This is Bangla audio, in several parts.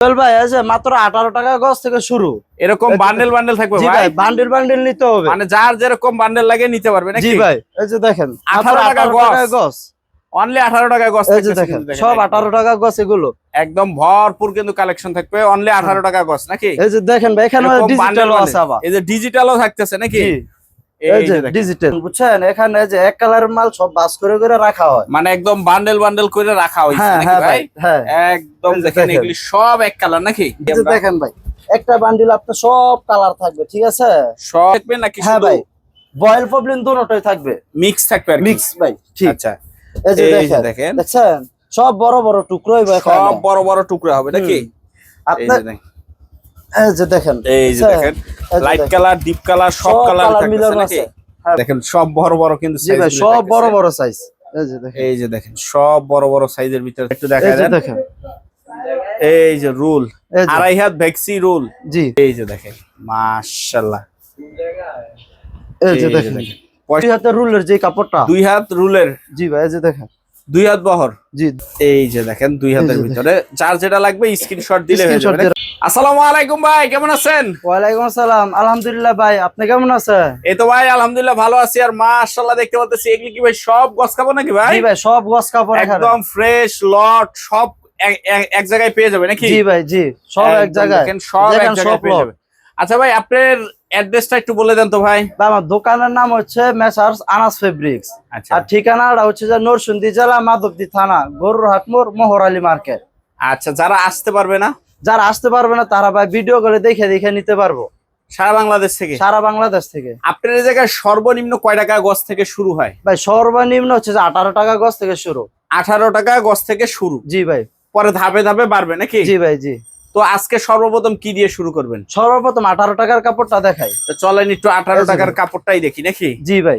সোহেল ভাই এই মাত্র আঠারো টাকা গজ থেকে শুরু। এরকম বান্ডেল বান্ডেল থাকবে ভাই? ভাই বান্ডিল বান্ডিল নিতে হবে। মানে যার যেরকম বান্ডেল লাগে নিতে পারবে জি ভাই এই যে দেখেন আঠারো টাকা গজ। অনলি আঠারো টাকা গজ এই দেখেন সব। আঠারো টাকা গজ এগুলো। একদম ভরপুর কিন্তু কালেকশন থাকবে অনলি আঠারো টাকা গজ নাকি? এই যে দেখেন ভাই এখানে এরকম ডিজিটাল আছে আবার। এই যে ডিজিটালও থাকতেছে নাকি? ডিজিটাল বুঝছেন? এখানে যে এক কালারের মাল সব বাস করে করে রাখা হয়। মানে একদম বান্ডেল বান্ডেল করে রাখা হ্যাঁ নাকি হ্যাঁ ভাই? হ্যাঁ। একদম দেখেন। এগুলি সব এক কালার নাকি? দেখেন ভাই একটা বান্ডিল আপনার সব কালার থাকবে ঠিক আছে? সব থাকবে নাকি হ্যাঁ ভাই বয়েল প্রবলেম থাকবে। মিক্স থাকবে মিক্স ভাই ঠিক। আচ্ছা। এই যে দেখেন সব বড় বড় টুকরো সব বড় বড় টুকরা হবে নাকি? আপনার এই যে দেখেন এই যে দেখেন লাইট কালার ডিপ কালার সব কালার আছে হ্যাঁ। দেখেন সব বড় বড় কিন্তু জি ভাই size গুলি সব বড় বড় সাইজ এই যে দেখেন এই যে দেখেন সব বড় বড় সাইজের ভিতরে একটু দেখা দেখেন এই যে রুল আড়াই হাত ভ্যাক্সি রুল জি এই যে দেখেন মাশাআল্লাহ এই যে দেখেন পয়সা- দুই হাতের রুলের যে কাপড়টা দুই হাত রুলের জি ভাই এই যে দেখেন দুই হাত বহর। জি। এই যে দেখেন দুই হাতের ভিতরে। যার যেটা লাগবে স্ক্রিনশট দিলে হয়ে যাবে। আসসালামু আলাইকুম ভাই কেমন আছেন? ওয়ালাইকুম আসসালাম। আলহামদুলিল্লাহ ভাই আপনি কেমন আছেন? এই তো ভাই আলহামদুলিল্লাহ ভালো আছি। আর মাশাআল্লাহ দেখতে পাচ্ছি এগুলি কি ভাই সব গছ খাব নাকি ভাই? জি ভাই সব গস কাপড় একদম ফ্রেশ লট সব এক- জায়গায় পেয়ে যাবে নাকি? জি ভাই জি সব এক জায়গায়। সব এক জায়গায় পেয়ে যাবে। আচ্ছা ভাই আপনার অ্যাড্রেসটা একটু বলে দেন তো ভাই। আমার দোকানের নাম হচ্ছে মেসার্স আনাস ফেব্রিক্স আর ঠিকানাটা হচ্ছে যে নরসিংদী জেলা মাধবদী থানা গরুরহাট মোড় মোহরালি মার্কেট। আচ্ছা যারা আসতে পারবে না? যারা আসতে পারবে না তারা ভাই ভিডিও করে দেখে দেখে নিতে পারব। সারা বাংলাদেশ থেকে? সারা বাংলাদেশ থেকে। আপনার এই জায়গায় সর্বনিম্ন কয় টাকা গছ থেকে শুরু হয়? ভাই সর্বনিম্ন হচ্ছে যে আঠারো টাকা গজ থেকে শুরু। আঠারো টাকা গছ থেকে শুরু। জি ভাই। পরে ধাপে ধাপে বাড়বে নাকি? জি ভাই জি। তো আজকে সর্বপ্রথম কি দিয়ে শুরু করবেন? সর্বপ্রথম আঠারো টাকার কাপড়টা দেখাই। তো চলেন একটু আঠারো টাকার কাপড়টাই দেখি নাকি? জি ভাই।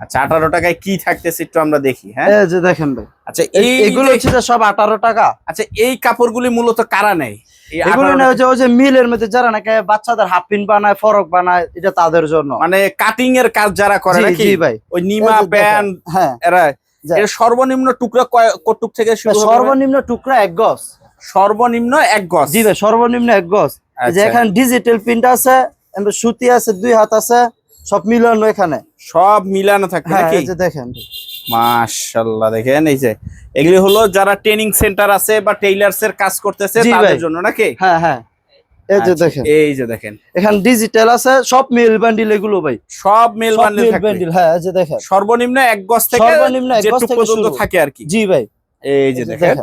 আচ্ছা আঠারো টাকায় কি থাকতেছে একটু আমরা দেখি হ্যাঁ? যে দেখেন ভাই। আচ্ছা এই- এই এগুলো হচ্ছে যে সব আঠারো টাকা। আচ্ছা এই কাপড়গুলি মূলত কারা নেই এই এগুলো না হচ্ছে যে মিলের মধ্যে যারা নাকি বাচ্চাদের হাফ পিন বানায় ফরক বানায় এটা তাদের জন্য। মানে কাটিং এর কাজ যারা করে নাকি? ভাই। ওই নিমা প্যান্ট হ্যাঁ। এরা সর্বনিম্ন টুকরা কটুক থেকে শুরু সর্বনিম্ন টুকরা এক গজ। সর্বনিম্ন এক গজ। জি ভাই সর্বনিম্ন এক গজ। এই যে আচ্ছা। এখানে ডিজিটাল প্রিন্ট আছে সুতি আছে দুই হাত আছে সব মিলানো এখানে। সব মিলানো থাকবে হ্যাঁ নাকি? এই যে দেখেন। মাশাআল্লাহ দেখেন এই যে। এগুলি হলো যারা ট্রেনিং সেন্টার আছে বা টেইলার্স এর কাজ করতেছে তাদের জন্য নাকি? হ্যাঁ হ্যাঁ। এই যে আচ্ছা, দেখেন। এই যে দেখেন। এখানে ডিজিটাল আছে সব মিল বান্ডিল এগুলো ভাই। সব মেল বান্ডেল থাকবে। হ্যাঁ এই যে দেখেন। সর্বনিম্ন এক গজ থেকে সর্বনিম্ন এক গজ থেকে পর্যন্ত থাকে আর কি। জি ভাই। এই যে দেখেন।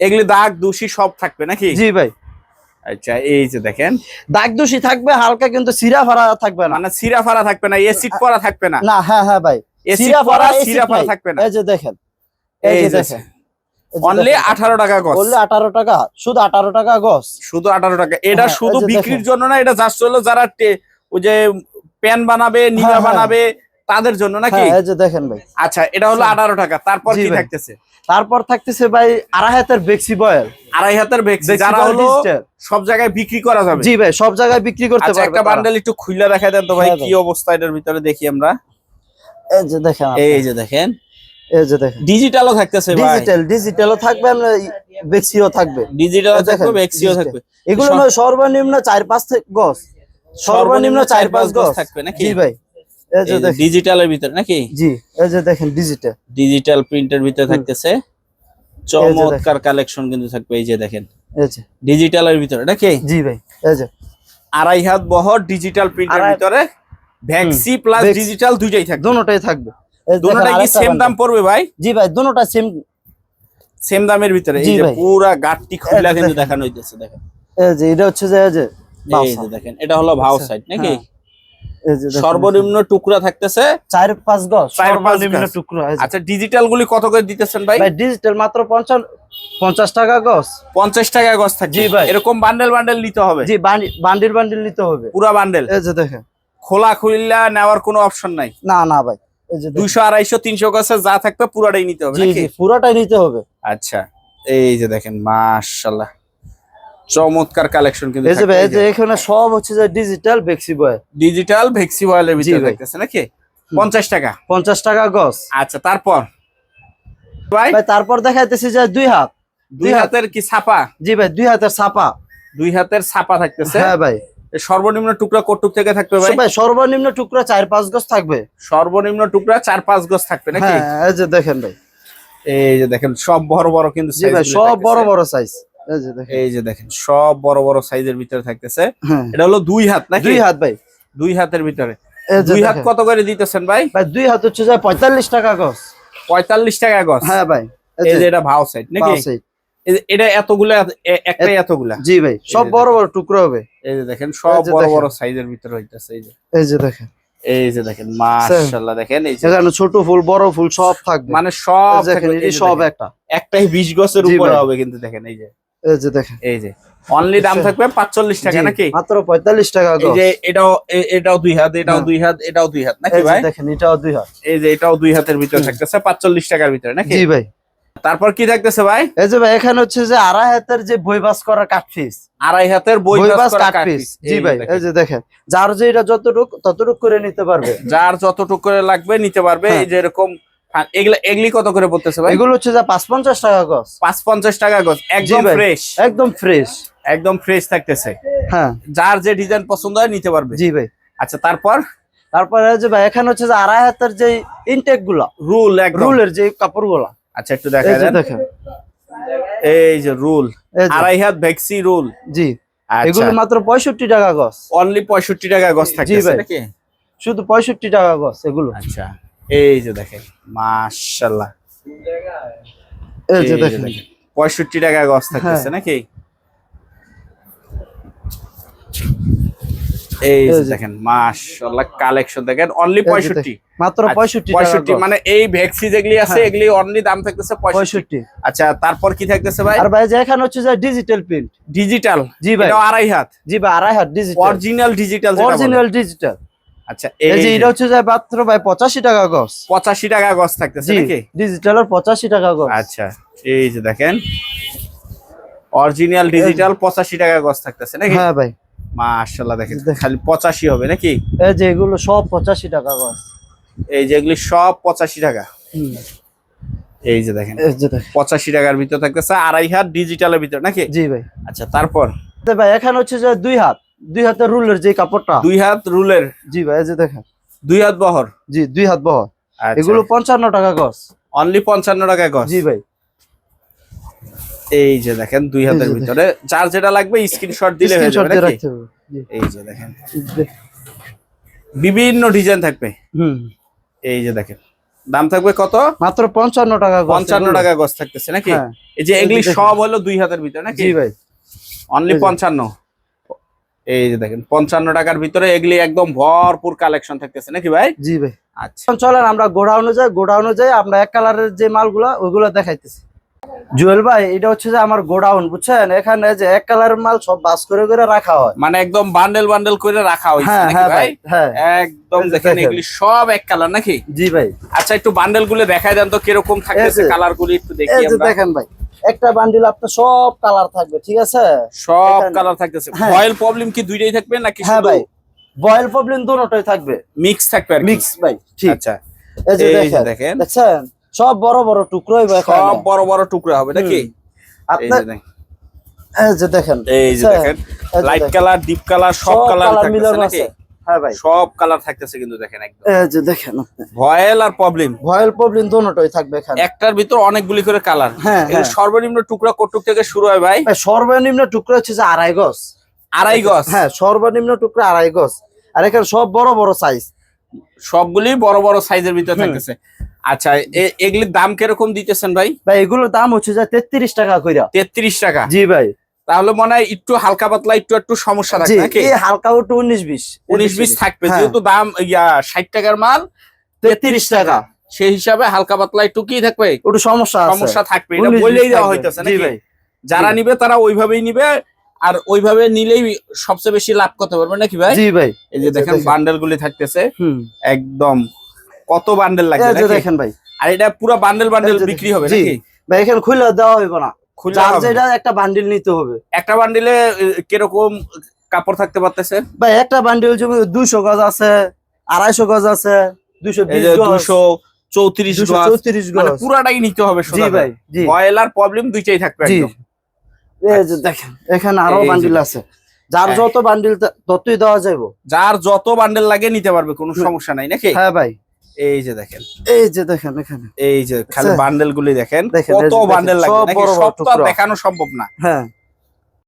এগুলি দাগ দূষি সব থাকবে নাকি? জি ভাই। আচ্ছা এই যে দেখেন। দাগ দোষী থাকবে হালকা কিন্তু সিরা ফারা থাকবে না। মানে সিরা ফারা থাকবে না এসিড পরা থাকবে না। না হ্যাঁ হ্যাঁ ভাই। এসিড সিরা পরা ফারা সিরা ফারা থাকবে না। এই যে দেখেন এই যে দেখেন। অনলি আঠারো টাকা টাকা শুধু আঠারো টাকা গজ শুধু আঠারো টাকা। এটা হ্যাঁ, শুধু বিক্রির জন্য না এটা জাস্ট হলো যারা ওই যে প্যান বানাবে নিমা হ্যাঁ, হ্যাঁ। বানাবে তাদের জন্য নাকি? হ্যাঁ এই যে দেখেন ভাই। আচ্ছা এটা হলো আঠারো টাকা। তারপর কি থাকতেছে? তারপর থাকতেছে ভাই আড়াই হাতের বেক্সি বয়েল। আড়াই হাতের বেক্সি যারা হলো সব জায়গায় বিক্রি করা যাবে। জি ভাই সব জায়গায় বিক্রি করতে আচ্ছা পারবে একটা বান্ডেল একটু খুইলা দেখা দেন তো ভাই হ্যাঁ, কি অবস্থা এটার ভিতরে দেখি আমরা। এই যে দেখেন এই যে দেখেন। এই যে দেখেন। ডিজিটালও থাকতেছে ভাই। ডিজিটাল ডিজিটালও থাকবে আমরা বেক্সিও থাকবে। ডিজিটাল থাকবে digital। থাকবে। এগুলো সর্বনিম্ন চার পাঁচ থেকে গজ। সর্বনিম্ন চার পাঁচ গজ। থাকবে নাকি? জি ভাই। ডিজিটালের ভিতরে নাকি? জি এই যে দেখেন ডিজিটাল ডিজিটাল প্রিন্টের ভিতরে থাকতেছে। চমৎকার কালেকশন কিন্তু থাকবে এই যে দেখেন। এই যে। ডিজিটালের ভিতরে নাকি? জি ভাই এই যে। আড়াই হাত বহর ডিজিটাল প্রিন্টের ভিতরে। ভ্যাক্সি প্লাস ডিজিটাল দুইটাই থাকবে। দুটোটাই থাকবে। দুটোটাই কি সেম দাম পড়বে ভাই? জি ভাই দুটোটা সেম সেম দামের ভিতরে। এই যে। পুরা গাটটি খুলে কিন্তু দেখানো। হইতেছে দেখেন। এই যে এটা হচ্ছে যে এই যে দেখেন এটা হলো ভাও আচ্ছা, সাইড নাকি? হ্যাঁ। সর্বনিম্ন টুকরা থাকতেছে। চার পাঁচ গজ সর্বনিম্ন। টুকরো আচ্ছা ডিজিটাল গুলি কত করে দিতেছেন ভাই? ভাই ডিজিটাল মাত্র পঞ্চান্ন পঞ্চাশ টাকা গজ। পঞ্চাশ টাকা গজ থাকবে। জি ভাই। এরকম বান্ডেল বান্ডেল নিতে হবে। জি বান্ডিল বান্ডেল নিতে হবে। পুরা বান্ডেল এই যে দেখেন। খোলা খুললা নেওয়ার কোনো অপশন নাই। না না ভাই। এই যে দেখেন। দুইশো আড়াইশো তিনশো গাছে যা থাকবে পুরাটাই নিতে হবে পুরোটাই নিতে হবে। আচ্ছা এই যে দেখেন মাশাল্লাহ চমৎকার কালেকশন কিন্তু এই যে ভাই এই যে এখানে সব হচ্ছে যে ডিজিটাল ভেক্সি বয় ডিজিটাল ভেক্সি ওয়ালের জি ভিতরে। থাকতেছে নাকি? পঞ্চাশ টাকা। পঞ্চাশ টাকা গজ আচ্ছা তারপর? ভাই? ভাই তারপর দেখাইতেছি যে দুই হাত। দুই হাতের কি ছাপা? জি ভাই দুই হাতের ছাপা। দুই হাতের ছাপা থাকতেছে? হ্যাঁ ভাই। সর্বনিম্ন টুকরা কটুক থেকে থাকবে ভাই? ভাই সর্বনিম্ন টুকরা চার পাঁচ গজ থাকবে। সর্বনিম্ন টুকরা চার পাঁচ গজ থাকবে নাকি? হ্যাঁ এই যে দেখেন ভাই। এই যে দেখেন সব বড় বড় কিন্তু জি ভাই সব বড় বড় সাইজ এই যে দেখেন সব বড় বড় সাইজের ভিতরে থাকতেছে হ্যাঁ এটা হলো দুই হাত নাকি দুই হাত ভাই দুই হাতের ভিতরে দুই হাত কত করে দিতেছেন ভাই ভাই দুই হাত হচ্ছে যে পঁয়তাল্লিশ টাকা গজ পঁয়তাল্লিশ টাকা গজ হ্যাঁ ভাই এই যে এটা ভাও সাইড নাকি। এটা এতগুলা একটাই এতগুলা জি ভাই সব বড় বড় টুকরো হবে এই যে দেখেন সব বড়। বড় সাইজের ভিতরে হইতাছে এই যে এই যে দেখেন এই যে দেখেন মাশাআল্লাহ দেখেন এই যে এখানে ছোট ফুল বড় ফুল সব থাকবে মানে সব এই দেখেন এই এই সব একটা একটাই বিশ গছের উপরে হবে কিন্তু দেখেন এই যে এই যে দেখেন। এই যে। অনলি দাম। থাকবে পাঁচচল্লিশ টাকা নাকি? মাত্র পঁয়তাল্লিশ টাকা এই যে এটাও এটাও দুই হাত এটাও হ্যাঁ। দুই হাত এটাও দুই হাত নাকি ভাই? দেখেন এটাও দুই হাত। এই যে এটাও দুই হাতের ভিতরে থাকতেছে পাঁচচল্লিশ টাকার ভিতরে নাকি? জি ভাই। তারপর কি থাকতেছে ভাই? এই যে ভাই এখানে হচ্ছে যে আড়াই হাতের যে বই বাস করা কাঠ আড়াই হাতের বই বাস বাস করা কাঠ কাঠ পিস piece। জি ভাই এই যে দেখেন। যার যে এটা যতটুক ততটুক করে নিতে পারবে। যার যতটুকু করে লাগবে নিতে পারবে হ্যাঁ। এই যে এরকম এগুলা এগুলি কত করে পড়তেছে ভাই? এগুলো হচ্ছে যে টাকা গজ। পাঁচ পঞ্চাশ টাকা গজ একদম ফ্রেশ একদম ফ্রেশ একদম ফ্রেশ থাকতেছে। হ্যাঁ। যার যে ডিজাইন পছন্দ হয় নিতে পারবে। জি ভাই। আচ্ছা তারপর? তারপরে যে ভাই এখানে হচ্ছে যে আড়াই হাতের যে ইনটেকগুলা রুল রুলের যে কাপড়গুলা আচ্ছা একটু দেখা দেখেন। এই যে রুল আড়াই হাত ভেক্সি রুল জি। আচ্ছা। এগুলো মাত্র পঁয়ষট্টি টাকা গজ। অনলি পঁয়ষট্টি টাকা গজ। নাকি? শুধু পঁয়ষট্টি টাকা গজ এগুলো। আচ্ছা। এই যে দেখেন মাশাল্লাহ এই যে দেখেন। পঁয়ষট্টি টাকা গজ থাকতেছে হ্যাঁ। নাকি? এই। দেখেন মাশাল্লাহ কালেকশন দেখেন অনলি এই যে পঁয়ষট্টি। দেখেন, মাত্র আচ্ছা, পঁয়ষট্টি টাকা পঁয়ষট্টি গজ। মানে এই ভ্যাক্সি যেগুলি আছে হ্যাঁ। এগুলি অনলি দাম থাকতেছে পঁয়ষট্টি। পঁয়ষট্টি। আচ্ছা তারপর কি থাকতেছে ভাই? আর ভাই যে এখানে হচ্ছে যে ডিজিটাল প্রিন্ট ডিজিটাল জি ভাই। এটা আড়াই হাত। জি ভাই আড়াই হাত digital original digital original digital আচ্ছা এই যে এটা হচ্ছে যে মাত্র ভাই পঁচাশি টাকা গজ। পঁচাশি টাকা থাকতেছে নাকি? ডিজিটালের টাকা আচ্ছা এই যে দেখেন অরিজিনাল ডিজিটাল পঁচাশি টাকা গজ থাকতেছে নাকি? হ্যাঁ ভাই। দেখেন। খালি পঁচাশি হবে নাকি? এই যে এগুলো সব পঁচাশি টাকা গজ। এই যেগুলি সব পঁচাশি টাকা। হুম, এই যে দেখেন পঁচাশি টাকার ভিতর থাকতেছে আড়াই হাত ডিজিটালের ভিতর নাকি? জি ভাই। আচ্ছা তারপর? ভাই এখানে হচ্ছে যে দুই হাত। দুই হাতের রুলের যে কাপড়টা? দুই হাত রুলের? জি ভাই যে দেখেন। দুই হাত বহর? জি দুই হাত বহর। এগুলো এগুলো পঞ্চান্ন টাকা গজ। অনলি পঞ্চান্ন টাকা গজ? জি ভাই। এই যে দেখেন দুই হাতের ভিতরে। যার যেটা লাগবে স্ক্রিনশট দিলে হয়ে যাবে নাকি। এই যে দেখেন। বিভিন্ন ডিজাইন থাকবে। হুম। এই যে দেখেন। দাম থাকবে কত? মাত্র পঞ্চান্ন টাকা পঞ্চান্ন। টাকা গজ থাকতেছে নাকি? হ্যাঁ। এই যে এগুলি সব হলো দুই হাতের ভিতরে নাকি? জি ভাই। অনলি। পঞ্চান্ন। এই যে দেখেন পঞ্চান্ন টাকার ভিতরে এগুলি একদম ভরপুর কালেকশন থাকতেছে নাকি ভাই? জি ভাই। আচ্ছা। চলেন আমরা গোড়া অনুযায়ী গোড়া অনুযায়ী আমরা এক কালারের যে মালগুলা ওইগুলো দেখাইতেছি। জুয়েল ভাই এটা হচ্ছে যে আমার গোডাউন বুঝছেন? এখানে যে এক কালারের মাল সব বাস করে করে রাখা হয়। মানে একদম বান্ডেল বান্ডেল করে রাখা হয় হ্যাঁ হ্যাঁ ভাই? হ্যাঁ। একদম দেখেন। এগুলি সব এক কালার নাকি? জি ভাই। আচ্ছা একটু বান্ডেলগুলো দেখাই দেন তো কীরকম থাকতেছে কালার গুলি একটু দেখি আমরা। দেখেন ভাই একটা বান্ডিল আপনার সব কালার থাকবে ঠিক আছে? সব কালার থাকতেছে। হ্যাঁ। প্রবলেম কি দুইটাই থাকবে নাকি হ্যাঁ ভাই বয়েল প্রবলেম দুটোটাই থাকবে। মিক্স থাকবে মিক্স ভাই ঠিক। আচ্ছা। এই যে এই যে দেখেন দেখেন। দেখছেন? সব বড় বড় টুকরো সব বড় বড় টুকরা হবে নাকি? আপনার এই যে দেখেন। এই যে দেখেন। লাইট কালার ডিপ কালার সব কালার থাকতেছে হ্যাঁ ভাই। সব কালার থাকতেছে কিন্তু দেখেন একদম। এই যে দেখেন ভয়েল আর প্রবলেম। ভয়েল প্রবলেম দুটোই থাকবে এখানে। একটার ভিতর অনেকগুলি করে কালার হ্যাঁ, হ্যাঁ। সর্বনিম্ন টুকরা কটুক থেকে শুরু হয় ভাই? সর্বনিম্ন টুকরো হচ্ছে যে আড়াই গজ। আড়াই গজ? হ্যাঁ সর্বনিম্ন টুকরো আড়াই গজ। আর এখানে সব বড় বড় সাইজ সবগুলি বড় বড় সাইজের ভিতরে। থাকতেছে। আচ্ছা এগুলির দাম কীরকম দিতেছেন ভাই? ভাই এগুলোর দাম হচ্ছে যে তেত্রিশ টাকা কইরা। তেত্রিশ টাকা? জি ভাই। তাহলে মনে হয় একটু হালকা পাতলা একটু একটু সমস্যা থাকবে হালকা একটু উনিশ বিশ। উনিশ বিশ থাকবে হ্যাঁ। যেহেতু দাম ইয়া ষাট টাকার মাল তেত্রিশ টাকা। সেই হিসাবে হালকা পাতলা একটু কি থাকবে? একটু সমস্যা সমস্যা থাকবে এটা 19 বলেই দেওয়া হইতেছে নাকি? যারা নিবে তারা ওইভাবেই নিবে আর ওইভাবে নিলেই সবচেয়ে বেশি লাভ করতে পারবে নাকি ভাই? জি ভাই। এই যে দেখেন। বান্ডেল গুলি থাকতেছে। একদম কত বান্ডেল লাগবে দেখেন ভাই। আর এটা পুরো বান্ডেল বান্ডেল বিক্রি হবে নাকি? ভাই এখানে খুলে দেওয়া হবে না। যার যেটা একটা বান্ডেল নিতে হবে। একটা বান্ডেলে কীরকম কাপড় থাকতে পারতেছে? ভাই একটা বান্ডেল জমি দুশো গজ আছে আড়াইশো গজ আছে দুশো দুশো চৌত্রিশ গজ। চৌত্রিশ মানে নিতে হবে ভাই প্রবলেম দুইটাই আচ্ছা। এখানে আরও আছে। যার হ্যাঁ। যত বান্ডেল ততই দেওয়া যাবে যার যত বান্ডেল লাগে নিতে পারবে কোনো সমস্যা নাই নাকি? হ্যাঁ ভাই। এই যে দেখেন। এই যে দেখেন এখানে। এই যে খালি আচ্ছা। বান্ডেল গুলি দেখেন কত বান্ডেল লাগে দেখানো সম্ভব না। হ্যাঁ।